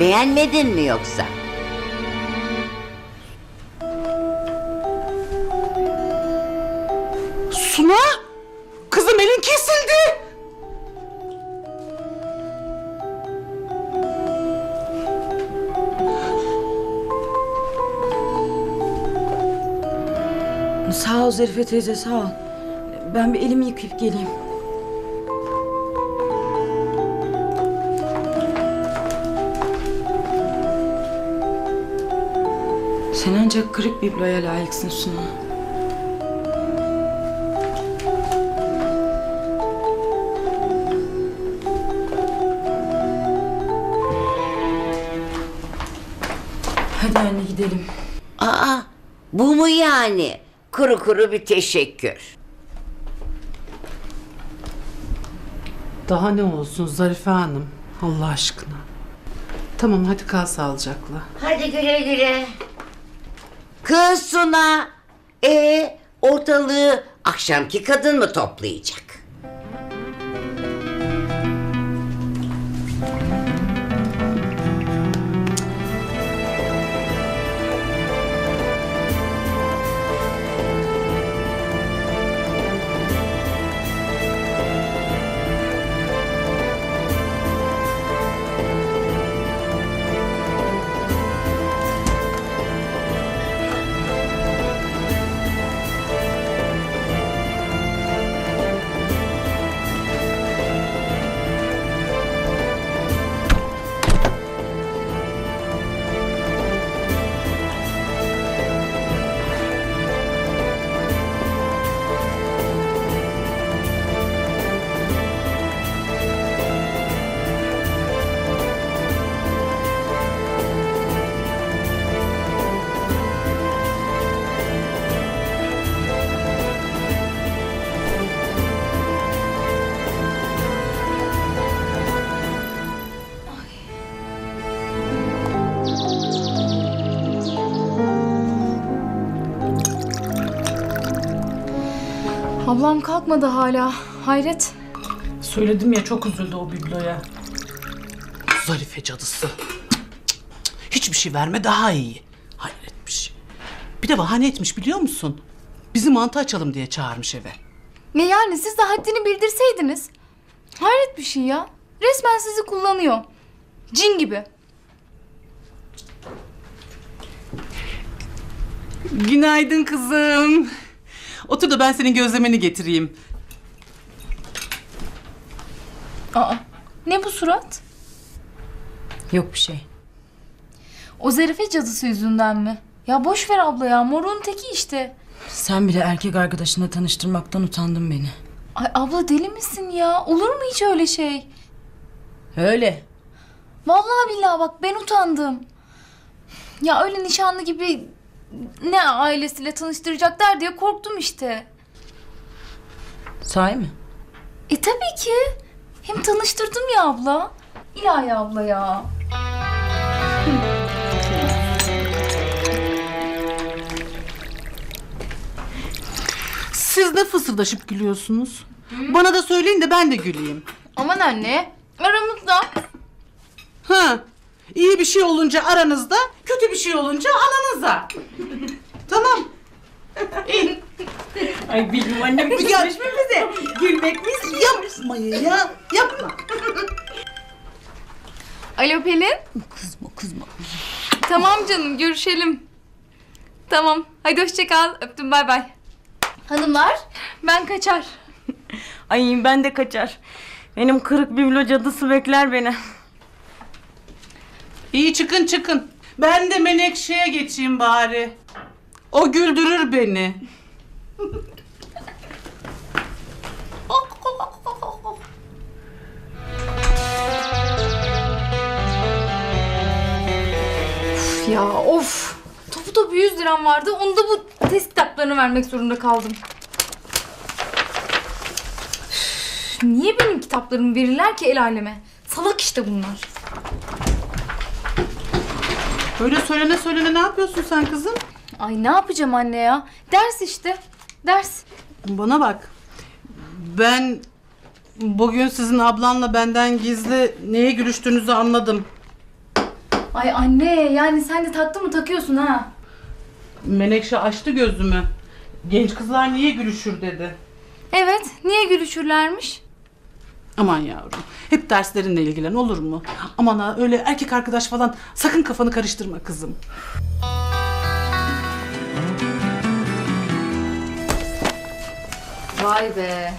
Beğenmedin mi yoksa? Suna! Kızım elin kesildi. Sağ ol Zarife teyze sağ ol. Ben bir elimi yıkayıp geleyim. Sen ancak kırık bibloya layıksın Suna. Hadi anne gidelim. Aa, bu mu yani? Kuru kuru bir teşekkür. Daha ne olsun Zarife Hanım Allah aşkına. Tamam hadi kal sağlıcakla. Hadi güle güle. Kız Suna. E ortalığı akşamki kadın mı toplayacak? Ablam kalkmadı hala. Hayret. Söyledim ya çok üzüldü o bibloya. Zarife cadısı. Cık, cık, cık. Hiçbir şey verme daha iyi. Hayret bir şey. Bir de bahane etmiş biliyor musun? Bizi mantı açalım diye çağırmış eve. Ne yani siz de haddini bildirseydiniz. Hayret bir şey ya. Resmen sizi kullanıyor. Cin gibi. Günaydın kızım. Otur da ben senin gözlemeni getireyim. Aa, ne bu surat? Yok bir şey. O zarife cadısı yüzünden mi? Ya boş ver abla ya. Morun teki işte. Sen bile erkek arkadaşına tanıştırmaktan utandın beni. Ay abla deli misin ya? Olur mu hiç öyle şey? Öyle. Vallahi billahi bak ben utandım. Ya öyle nişanlı gibi ne ailesiyle tanıştıracaklar diye korktum işte. Sahi mi? E tabii ki. Hem tanıştırdım ya abla. İlahi abla ya. Siz ne fısıldaşıp gülüyorsunuz? Bana da söyleyin de ben de güleyim. Aman anne. Aramızda. İyi bir şey olunca aranızda, kötü bir şey olunca ananıza. tamam. İyi. Ay benim annem Ya, bize? Gülmek mi Yapmayın ya, yapma. Alo Pelin. Kızma kızma. Tamam canım görüşelim. Tamam. Hadi hoşça kal. Öptüm bay bay. Hanımlar ben kaçar. Ay ben de kaçar. Benim kırık biblo cadısı bekler beni. İyi çıkın çıkın. Ben de Menekşe'ye geçeyim bari. O güldürür beni. Ya of. Topu topu 100 liram vardı. Onu da bu test kitaplarını vermek zorunda kaldım. Üf, Niye benim kitaplarımı verirler ki el aleme? Salak işte bunlar. Böyle söylene söylene ne yapıyorsun sen kızım? Ay ne yapacağım anne ya? Ders işte. Ders. Bana bak. Ben bugün sizin ablanla benden gizli neye gülüştüğünüzü anladım. Ay anne yani sen de taktın mı takıyorsun ha. Menekşe açtı gözümü. Genç kızlar niye gülüşür dedi. Evet niye gülüşürlermiş? Aman yavrum. Hep derslerinle ilgilen olur mu? Aman ha öyle erkek arkadaş falan sakın kafanı karıştırma kızım. Vay be.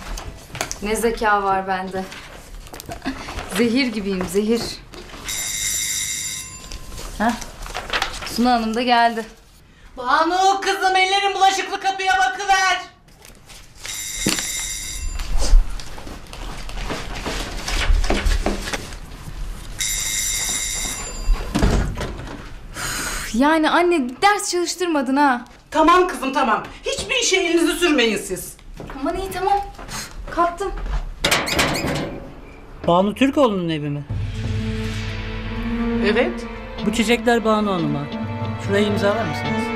Ne zeka var bende. Zehir gibiyim zehir. Heh. Suna Hanım da geldi. Banu kızım ellerin bulaşıklı kapıya bakıver. Yani anne ders çalıştırmadın ha. Tamam kızım tamam. Hiçbir işe elinizi sürmeyin siz. Aman iyi tamam. Üf, Kalktım. Banu Türkoğlu'nun evi mi? Evet. Bu çiçekler Banu Hanım'a. Şuraya imzalar mısınız?